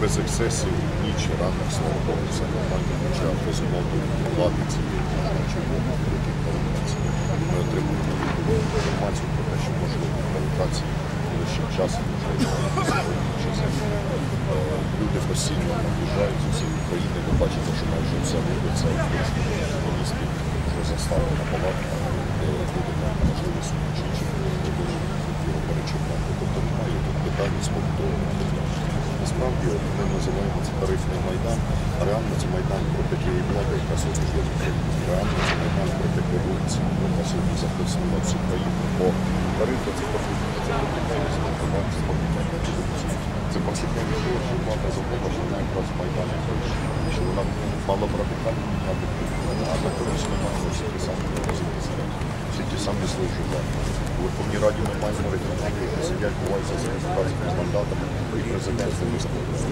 без ексцесів, ніч, ранок, слава Богу, все нормально, хоча безумовно влади цієї чи великих провокацій. Ми отримуємо інформацію про те, що можливі провокації ближчим часом можливо завтра. Е, Люди постійно наближають з усієї України. Ви бачите, що майже вся вулиця журналістів вже заставлена палатка, де мають можливість чи перечекати. Тобто немає тут питань з побудовою. Насправді ми називаємо це тарифний майдан, а реально це майдан проти тієї влади, яка сьогодні в Україні. Реально це майдан проти корупції, яка сьогодні захиснула всю країну. Бо тарифи це по суті це спілкування, покидання корупції. Це покидання того, що влада забула, якраз майдан що вона мала б радикально а натомість ми маємо всі ті самі позиції, всі ті самі зловживання. У Верховній Раді ми маємо регіонали, які сидять, ховаються за з мандатами, і президент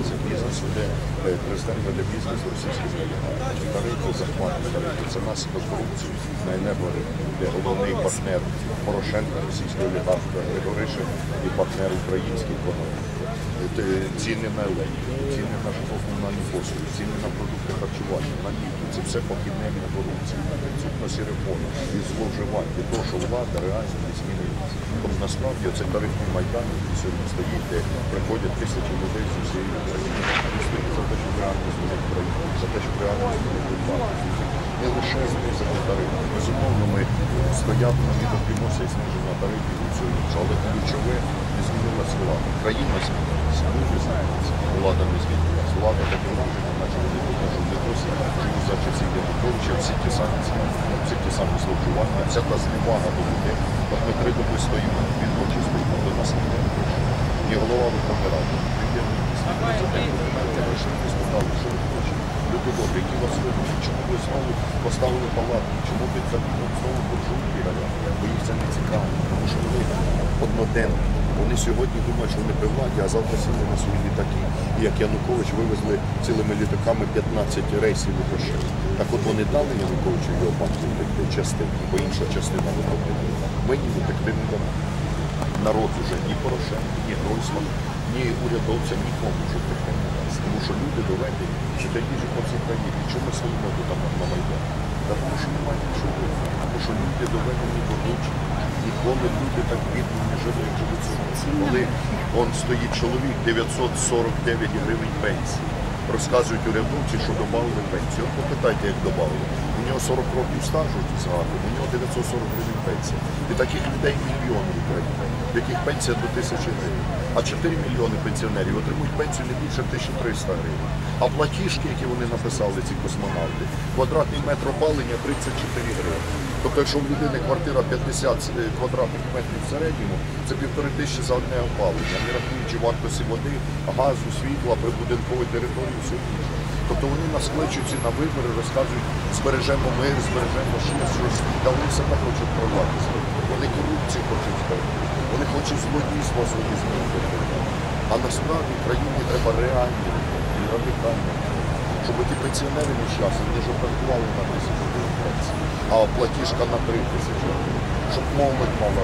це бізнес іде, е, президент веде бізнес російських олігархів. Тарифи, захвати, тарифи. Це наслідок корупції на енергоринку, де головний партнер Порошенка, російський олігарх Григоришин і партнер український економіки. Е, Ціни на електрику, ціни на житлово-комунальні послуги, ціни на продукти харчування, на ліки. Це все похідне на корупцію, на відсутності реформи, і зловживань, від того, що влада реально не змінилася. Насправді це тарифний майдан, який сьогодні стоїть, де приходять тисячі людей з усієї України. За те, щоб реально змінити країну, за те, щоб реально змінити владу. Не лише знизити тарифи. Безумовно, ми стоятимемо і доб'ємося і зниження тарифів і іншого. Але ключове не змінилася влада. Країна змінилася, люди змінилися, влада не змінилася. Влада таке враження, наче вони що вони досі живуть за часів Януковича, всі ті самі всі ті самі зловживання, вся та зневага до людей. От ми три доби стоїмо, він хоче стоїмо, до нас ніхто не прийшов. Ні голова Верховної Ради, ні прем'єр-міністр, ні президент, документи прийшли, не спитали, що ви. Люди добрі, які вас вибрали, чому ви знову поставили палатку, чому законом знову буржуйки галять, бо їх це не цікаво, тому що вони одноденні. Вони сьогодні думають, що вони при владі, а завтра сіли на свої літаки. І як Янукович вивезли цілими літаками 15 рейсів у грошей. Так от вони дали Януковичу його банку частину, бо інша частина виробляє. Ми їм не дамо. Народ уже ні Порошенко, ні Гройсман, ні урядовцям, нікому вже дасть. Тому що люди доведені, що та їжі по всій країні. Чому ми стоїмо тут на Майдані? Тому що немає нічого. Тому що люди доведені до ручки. Ніколи люди так бідно не жили, як живуть сьогодні. Коли он стоїть чоловік 949 гривень пенсії. Розказують урядовці, що додали пенсію. От попитайте, як додали. У нього 40 років стажу згадую, у нього 940 гривень пенсія. І таких людей мільйони в Україні, в яких пенсія до тисячі гривень. А 4 мільйони пенсіонерів отримують пенсію не більше 1300 гривень. А платіжки, які вони написали, ці космонавти, квадратний метр опалення 34 гривень. Тобто, якщо в людини квартира 50 квадратних метрів в середньому, це півтори тисячі за одне опалення, не рахуючи вартості води, газу, світла, прибудинкової території, все інше. Тобто вони нас кличуть на вибори, розказують, збережемо мир, збережемо ще щось. Та вони себе хочуть провлади зробити. Вони корупцію хочуть зробити. Вони хочуть злодійство свої змінити. А насправді країні треба реальні і радикальні. Щоб ті пенсіонери нещасні не жартували на тисячу пенсії, а платіжка на три тисячі. Щоб молодь мала